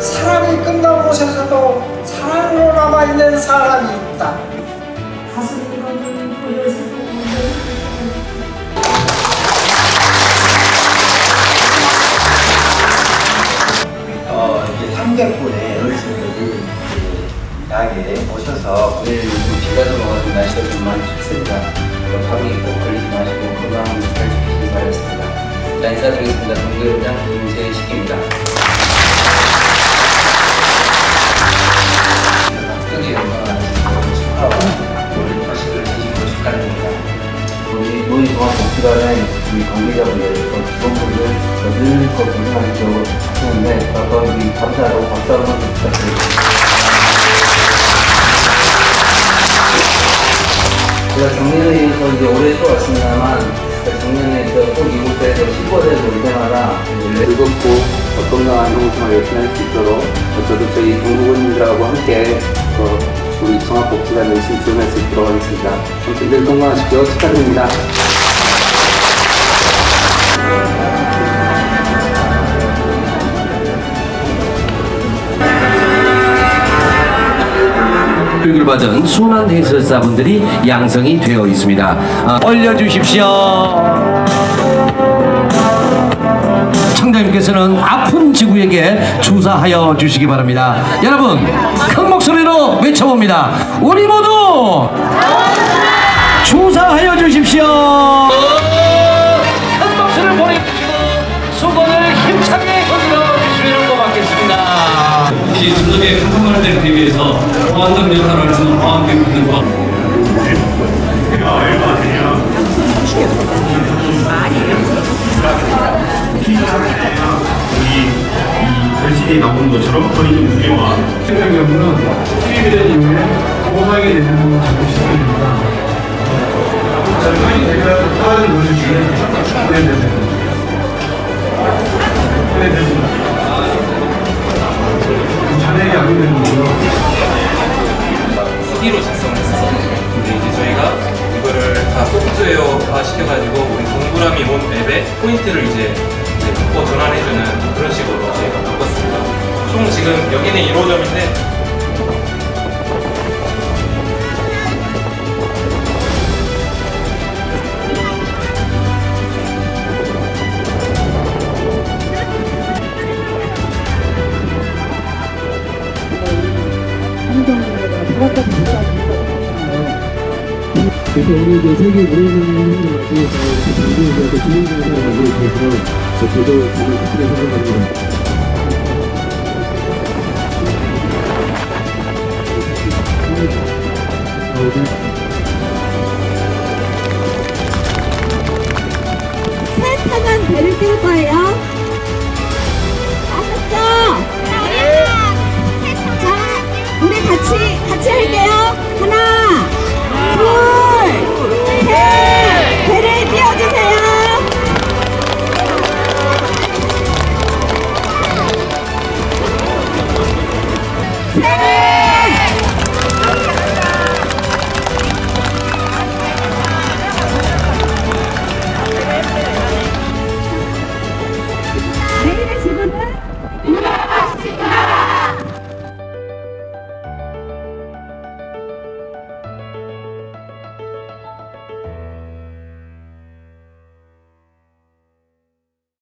사람이 끝난 곳에서도 사랑으로 남아있는 사람이 있다. 어, 이제 300분의 어르신들이 약에 오셔서 오늘 비가 넘어가지고 날씨가 좀 많이 춥습니다. 또 밤이 있고 걸리지 마 자 인사드리겠습니다. 동교회장 영광을 축하하고 우리 과식을 진심으로 축하드립니다. 우리 관계자분들, 또 직원분들 늘 고생하시고 하시는데 아까 우리 감사하고 박수 한번 부탁드립니다. 제가 작년에서 이제 올해 또 왔습니다만 5세에서 15세에서 생활하라 즐겁고 건강한 형성을 열심히 할 수 있도록 저도 저희 동국원님들하고 함께 어, 우리 종합복지관 열심히 지원할 수 있도록 하겠습니다. 아무튼 늘 건강하시고 축하드립니다. 교육을 받은 순한 해설사분들이 양성이 되어 있습니다. 아, 올려주십시오. 청장님께서는 아픈 지구에게 주사하여 주시기 바랍니다. 여러분, 큰 목소리로 외쳐봅니다. 우리 모두 주사하여 주십시오. 큰 박수를 보내주시고 수건을 힘차게 건드려 주시면 고맙겠습니다. 이 전국의 한국말들 대비해서 보안등 역할을 하는 보안대분들과 결실이 나오는 것처럼 좀 무게와 같은 경우는 된 이후에 보상이 되는 작업 시스템입니다. 저희 제가 네, 네, 네. 네, 됐습니다. 잔액이 안 되는 거고요. CD로 작성했었어요. 근데 이제 저희가 이거를 다 소프트웨어화 시켜가지고 우리 동그라미 몬 앱에 포인트를 이제, 이제 바꿔 전환해주는 그런 식으로 저희가 바꿨습니다. 총 지금 여기는 1호점인데 그래서 오늘 이제 세계 문예상을 가지고 이렇게 주민상을 만들어서 저도 지금 특별히 생각합니다. 새탄한 배를 뜰 거예요.